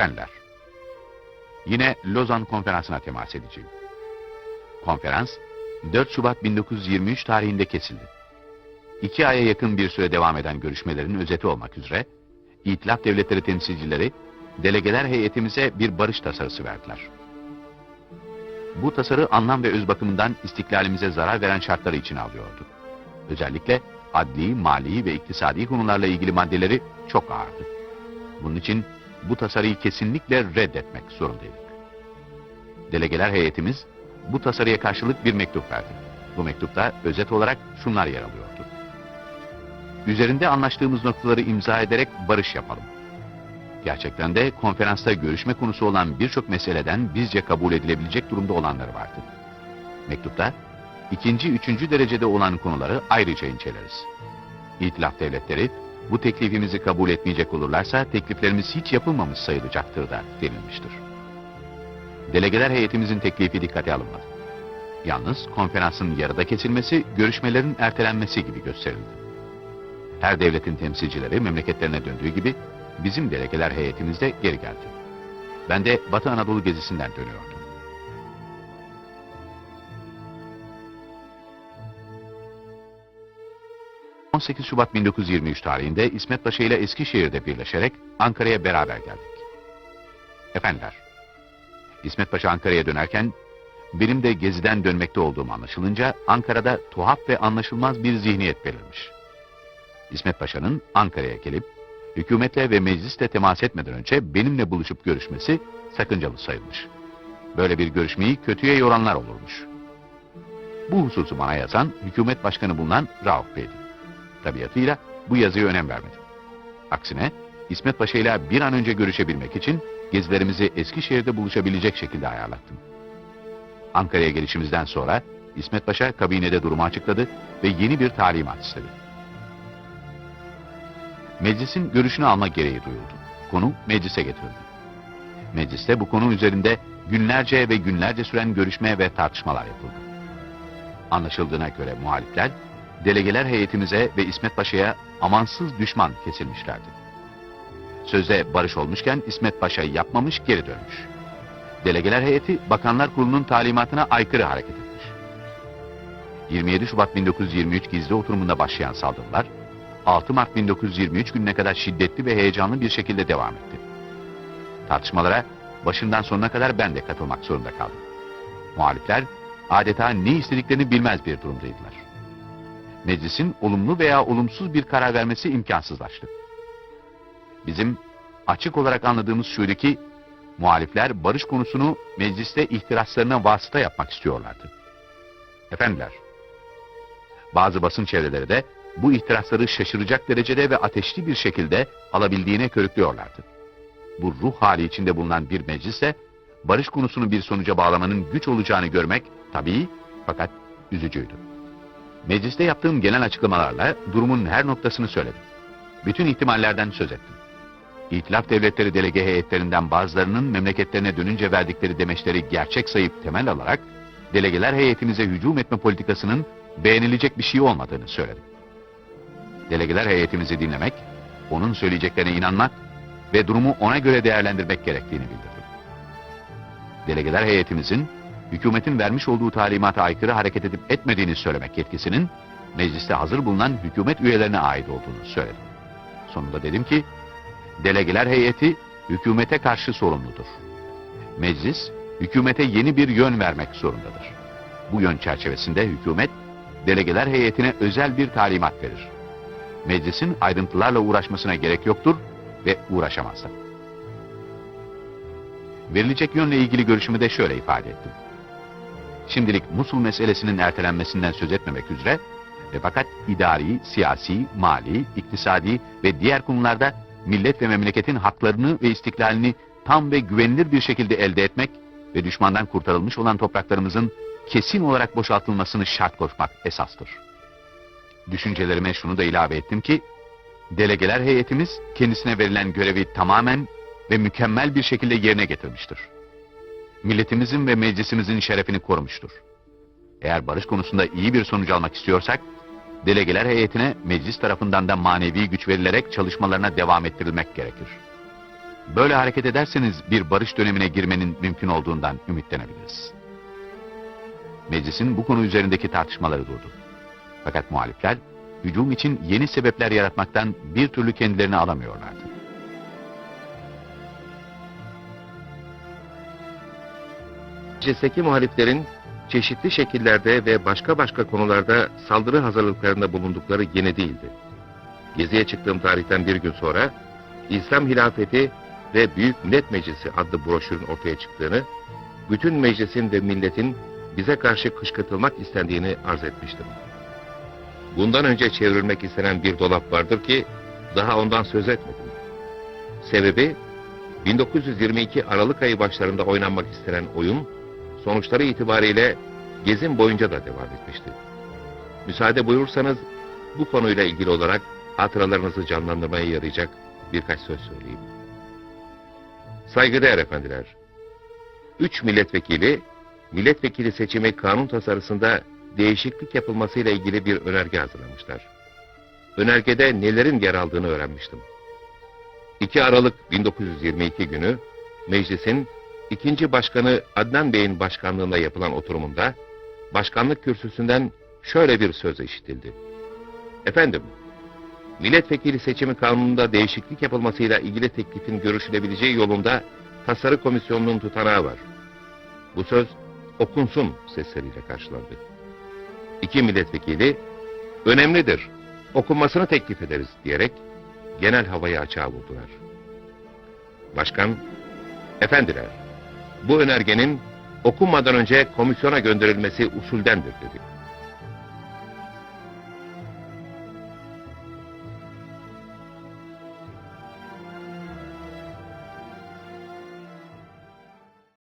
Efendiler, yine Lozan Konferansı'na temas edeceğim. Konferans, 4 Şubat 1923 tarihinde kesildi. İki aya yakın bir süre devam eden görüşmelerin özeti olmak üzere, İtilaf Devletleri temsilcileri, delegeler heyetimize bir barış tasarısı verdiler. Bu tasarı anlam ve öz bakımından istiklalimize zarar veren şartları içine alıyordu. Özellikle adli, mali ve iktisadi konularla ilgili maddeleri çok ağırdı. Bunun için bu tasarıyı kesinlikle reddetmek zorundaydık. Delegeler heyetimiz bu tasarıya karşılık bir mektup verdi. Bu mektupta özet olarak şunlar yer alıyordu. Üzerinde anlaştığımız noktaları imza ederek barış yapalım. Gerçekten de konferansta görüşme konusu olan birçok meseleden bizce kabul edilebilecek durumda olanları vardı. Mektupta ikinci, üçüncü derecede olan konuları ayrıca inceleriz. İtilaf devletleri bu teklifimizi kabul etmeyecek olurlarsa tekliflerimiz hiç yapılmamış sayılacaktır da denilmiştir. Delegeler heyetimizin teklifi dikkate alınmadı. Yalnız konferansın yarıda kesilmesi, görüşmelerin ertelenmesi gibi gösterildi. Her devletin temsilcileri memleketlerine döndüğü gibi bizim delegeler heyetimiz de geri geldi. Ben de Batı Anadolu gezisinden dönüyordum. ...18 Şubat 1923 tarihinde İsmet Paşa ile Eskişehir'de birleşerek Ankara'ya beraber geldik. Efendiler, İsmet Paşa Ankara'ya dönerken benim de geziden dönmekte olduğum anlaşılınca Ankara'da tuhaf ve anlaşılmaz bir zihniyet belirmiş. İsmet Paşa'nın Ankara'ya gelip hükümetle ve meclisle temas etmeden önce benimle buluşup görüşmesi sakıncalı sayılmış. Böyle bir görüşmeyi kötüye yoranlar olurmuş. Bu hususu bana yazan hükümet başkanı bulunan Rauf Bey'di. Tabiatıyla bu yazıya önem vermedim. Aksine İsmet Paşa ile bir an önce görüşebilmek için gezilerimizi Eskişehir'de buluşabilecek şekilde ayarlattım. Ankara'ya gelişimizden sonra İsmet Paşa kabinede durumu açıkladı ve yeni bir talimat istedi. Meclisin görüşünü alma gereği duyuldu. Konu meclise getirildi. Mecliste bu konu üzerinde günlerce ve günlerce süren görüşme ve tartışmalar yapıldı. Anlaşıldığına göre muhalifler, delegeler heyetimize ve İsmet Paşa'ya amansız düşman kesilmişlerdi. Sözde barış olmuşken İsmet Paşa yapmamış geri dönmüş. Delegeler heyeti Bakanlar Kurulu'nun talimatına aykırı hareket etmiş. 27 Şubat 1923 gizli oturumunda başlayan saldırılar 6 Mart 1923 gününe kadar şiddetli ve heyecanlı bir şekilde devam etti. Tartışmalara başından sonuna kadar ben de katılmak zorunda kaldım. Muhalifler adeta ne istediklerini bilmez bir durumdaydılar. Meclisin olumlu veya olumsuz bir karar vermesi imkansızlaştı. Bizim açık olarak anladığımız şuydu ki muhalifler barış konusunu mecliste ihtiraslarına vasıta yapmak istiyorlardı. Efendiler, bazı basın çevreleri de bu ihtirasları şaşıracak derecede ve ateşli bir şekilde alabildiğine körüklüyorlardı. Bu ruh hali içinde bulunan bir meclise barış konusunu bir sonuca bağlamanın güç olacağını görmek tabii fakat üzücüydü. Mecliste yaptığım genel açıklamalarla durumun her noktasını söyledim. Bütün ihtimallerden söz ettim. İtilaf devletleri delege heyetlerinden bazılarının memleketlerine dönünce verdikleri demeçleri gerçek sayıp temel alarak delegeler heyetimize hücum etme politikasının beğenilecek bir şey olmadığını söyledim. Delegeler heyetimizi dinlemek, onun söyleyeceklerine inanmak ve durumu ona göre değerlendirmek gerektiğini bildirdim. Delegeler heyetimizin hükümetin vermiş olduğu talimata aykırı hareket edip etmediğini söylemek yetkisinin mecliste hazır bulunan hükümet üyelerine ait olduğunu söyledim. Sonunda dedim ki, delegeler heyeti hükümete karşı sorumludur. Meclis, hükümete yeni bir yön vermek zorundadır. Bu yön çerçevesinde hükümet, delegeler heyetine özel bir talimat verir. Meclisin ayrıntılarla uğraşmasına gerek yoktur ve uğraşamaz da. Verilecek yönle ilgili görüşümü de şöyle ifade ettim. Şimdilik Musul meselesinin ertelenmesinden söz etmemek üzere ve fakat idari, siyasi, mali, iktisadi ve diğer konularda millet ve memleketin haklarını ve istiklalini tam ve güvenilir bir şekilde elde etmek ve düşmandan kurtarılmış olan topraklarımızın kesin olarak boşaltılmasını şart koşmak esastır. Düşüncelerime şunu da ilave ettim ki, delegeler heyetimiz kendisine verilen görevi tamamen ve mükemmel bir şekilde yerine getirmiştir. Milletimizin ve meclisimizin şerefini korumuştur. Eğer barış konusunda iyi bir sonuç almak istiyorsak, delegeler heyetine meclis tarafından da manevi güç verilerek çalışmalarına devam ettirilmek gerekir. Böyle hareket ederseniz bir barış dönemine girmenin mümkün olduğundan ümitlenebiliriz. Meclisin bu konu üzerindeki tartışmaları durdu. Fakat muhalifler hücum için yeni sebepler yaratmaktan bir türlü kendilerini alamıyorlardı. Meclisteki muhaliflerin çeşitli şekillerde ve başka başka konularda saldırı hazırlıklarında bulundukları yeni değildi. Geziye çıktığım tarihten bir gün sonra İslam Hilafeti ve Büyük Millet Meclisi adlı broşürün ortaya çıktığını, bütün meclisin ve milletin bize karşı kışkırtılmak istendiğini arz etmiştim. Bundan önce çevrilmek istenen bir dolap vardır ki daha ondan söz etmedim. Sebebi 1922 Aralık ayı başlarında oynanmak istenen oyun sonuçları itibariyle gezim boyunca da devam etmişti. Müsaade buyurursanız bu konuyla ilgili olarak hatıralarınızı canlandırmaya yarayacak birkaç söz söyleyeyim. Saygıdeğer efendiler, üç milletvekili, milletvekili seçimi kanun tasarısında değişiklik yapılmasıyla ilgili bir önerge hazırlamışlar. Önergede nelerin yer aldığını öğrenmiştim. 2 Aralık 1922 günü meclisin ikinci başkanı Adnan Bey'in başkanlığında yapılan oturumunda başkanlık kürsüsünden şöyle bir söz işitildi. Efendim, milletvekili seçimi kanununda değişiklik yapılmasıyla ilgili teklifin görüşülebileceği yolunda tasarı komisyonunun tutanağı var. Bu söz okunsun sesleriyle karşılandı. İki milletvekili önemlidir, okunmasını teklif ederiz diyerek genel havayı açığa vurdular. Başkan, efendiler, bu önergenin okunmadan önce komisyona gönderilmesi usuldendir dedi.